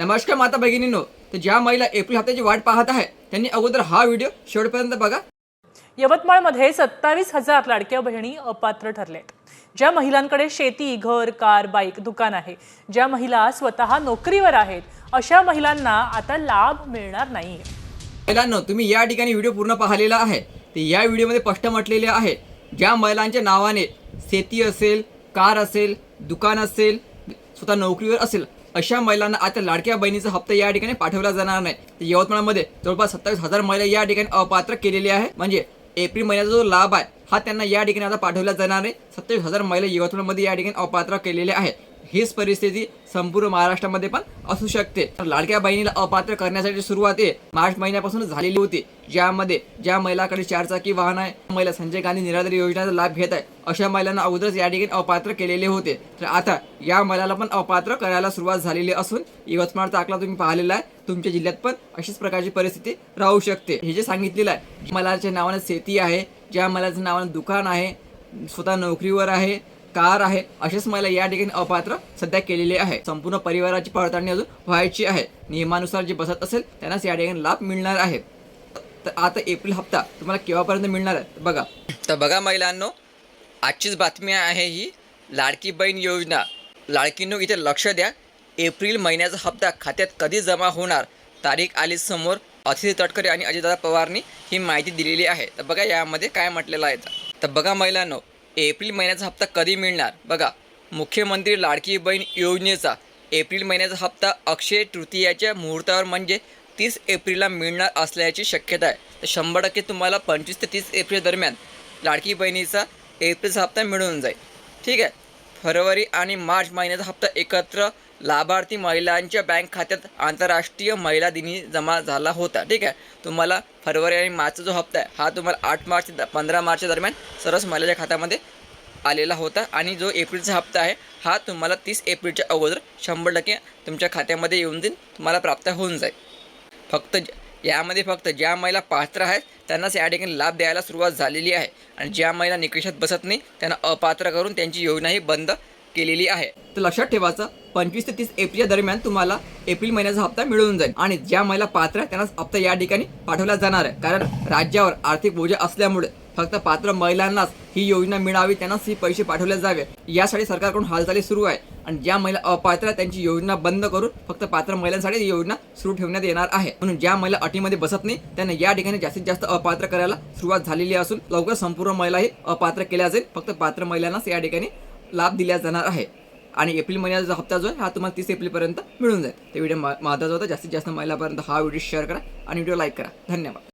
नमस्कार माता भगिनींनो. तर ज्या महिला एप्रिल हप्त्याची वाट पाहत आहे त्यांनी अगोदर हा व्हिडिओ शेवटपर्यंत बघा. यवतमाळमध्ये सत्तावीस हजार लाडक्या बहिणी अपात्र ठरल्या ज्या महिलांकडे शेती घर कार बाईक दुकान आहे ज्या महिला स्वतः नोकरीवर आहेत अशा महिलांना आता लाभ मिळणार नाहीये. महिलांनो तुम्ही या ठिकाणी व्हिडिओ पूर्ण पाहिलेला आहे. ते या व्हिडिओमध्ये स्पष्ट म्हटलेले आहे ज्या महिलांच्या नावाने शेती असेल कार असेल दुकान असेल स्वतः नोकरीवर असेल अशा महिलांना आता लाडक्या बहिणीचा हप्ता या ठिकाणी पाठवला जाणार नाही. तर यवतमाळमध्ये जवळपास सत्तावीस हजार महिला या ठिकाणी अपात्र केलेली आहे. म्हणजे एप्रिल महिन्याचा जो लाभ आहे हा त्यांना या ठिकाणी आता पाठवला जाणार नाही. सत्तावीस हजार महिला यवतमाळमध्ये या ठिकाणी अपात्र केलेले आहेत. हीच परिस्थिती संपूर्ण महाराष्ट्रामध्ये पण असू शकते. तर लाडक्या बहिणीला अपात्र करण्यासाठी सुरुवात आहे मार्च महिन्यापासून झालेली होती ज्यामध्ये ज्या महिलाकडे चारचाकी वाहन आहे महिला संजय गांधी निराधार योजनेचा लाभ घेत आहे. अशा महिलांना अगोदरच या ठिकाणी अपात्र केलेले होते. तर आता या महिलाला पण अपात्र करायला सुरुवात झालेली असून यवतमाळचा आकडा तुम्ही पाहिलेला आहे. तुमच्या जिल्ह्यात पण अशीच प्रकारची परिस्थिती राहू शकते. हे जे सांगितलेलं आहे महिलाच्या नावाने शेती आहे ज्या महिलाच्या नावाने दुकान आहे स्वतः नोकरीवर आहे कार आहे. अशीच महिला या ठिकाणी अपात्र सध्या केलेले आहे. संपूर्ण परिवाराची पडताळणी अजून व्हायची आहे. नियमानुसार जे बसत असेल त्यांनाच या ठिकाणी लाभ मिळणार आहे. तर आता एप्रिल हप्ता तुम्हाला केव्हापर्यंत मिळणार आहे? बघा. तर बघा महिलांनो आजचीच बातमी आहे ही लाडकी बहीण योजना. लाडकींनो इथे लक्ष द्या. एप्रिल महिन्याचा हप्ता खात्यात कधी जमा होणार? तारीख आली समोर अतिथी तटकरे आणि अजितदादा पवारनी ही माहिती दिलेली आहे. तर बघा यामध्ये काय म्हटलेलं आहे. तर बघा महिलांनो एप्रिल महिन्याचा हप्ता कधी मिळणार? बघा मुख्यमंत्री लाडकी बहीण योजनेचा एप्रिल महिन्याचा हप्ता अक्षय तृतीयाच्या मुहूर्तावर म्हणजे तीस एप्रिलला मिळणार असल्याची शक्यता आहे. तर शंभर टक्के तुम्हाला पंचवीस ते तीस एप्रिल दरम्यान लाडकी बहिणीचा एप्रिलचा हप्ता मिळून जाईल. ठीक आहे? फरवरी आणि मार्च महिन्याचा हप्ता एकत्र लाभार्थी महिलांच्या बँक खात्यात आंतरराष्ट्रीय महिला दिनी जमा झाला होता. ठीक आहे? तुम्हाला फरवरी आणि मार्चचा जो हप्ता आहे हा तुम्हाला आठ मार्च ते द- पंधरा मार्चच्या दरम्यान सरस महिलाच्या खात्यामध्ये आलेला होता. आणि जो एप्रिलचा हप्ता आहे हा तुम्हाला तीस एप्रिलच्या अगोदर शंभर टक्के तुमच्या खात्यामध्ये येऊन जाईल तुम्हाला प्राप्त होऊन जाईल. फक्त यामध्ये फक्त ज्या महिला पात्र आहेत त्यांनाच या ठिकाणी लाभ द्यायला सुरुवात झालेली आहे. आणि ज्या महिला निकषात बसत नाही त्यांना अपात्र करून त्यांची योजनाही बंद केलेली आहे. तर लक्षात ठेवायचं पंचवीस ते तीस एप्रिलच्या दरम्यान तुम्हाला एप्रिल महिन्याचा हप्ता मिळून जाईल आणि ज्या महिला पात्र आहेत त्यांनाच हप्ता या ठिकाणी पाठवला जाणार आहे. कारण राज्यावर आर्थिक बोजा असल्यामुळे फक्त पात्र महिलांनाच ही योजना मिळावी त्यांनाच ही पैसे पाठवले जावे. यासाठी सरकारकडून हालचाली सुरू आहे आणि ज्या महिला अपात्र त्यांची योजना बंद करून फक्त पात्र महिलांसाठी ही योजना सुरू ठेवण्यात येणार आहे. म्हणून ज्या महिला अटीमध्ये बसत नाही त्यांना या ठिकाणी जास्तीत जास्त अपात्र करायला सुरुवात झालेली असून लवकर संपूर्ण महिलाही अपात्र केल्या जाईल. फक्त पात्र महिलांनाच या ठिकाणी लाभ दिला जाणार आहे. आणि एप्रिल महिन्याचा हप्ता जो आहे हा तुम्हाला तीस एप्रिलपर्यंत मिळून जाईल. ते व्हिडिओ महत्त्वाचा होता जास्तीत जास्त महिलापर्यंत हा व्हिडिओ शेअर करा आणि व्हिडिओ लाईक करा. धन्यवाद.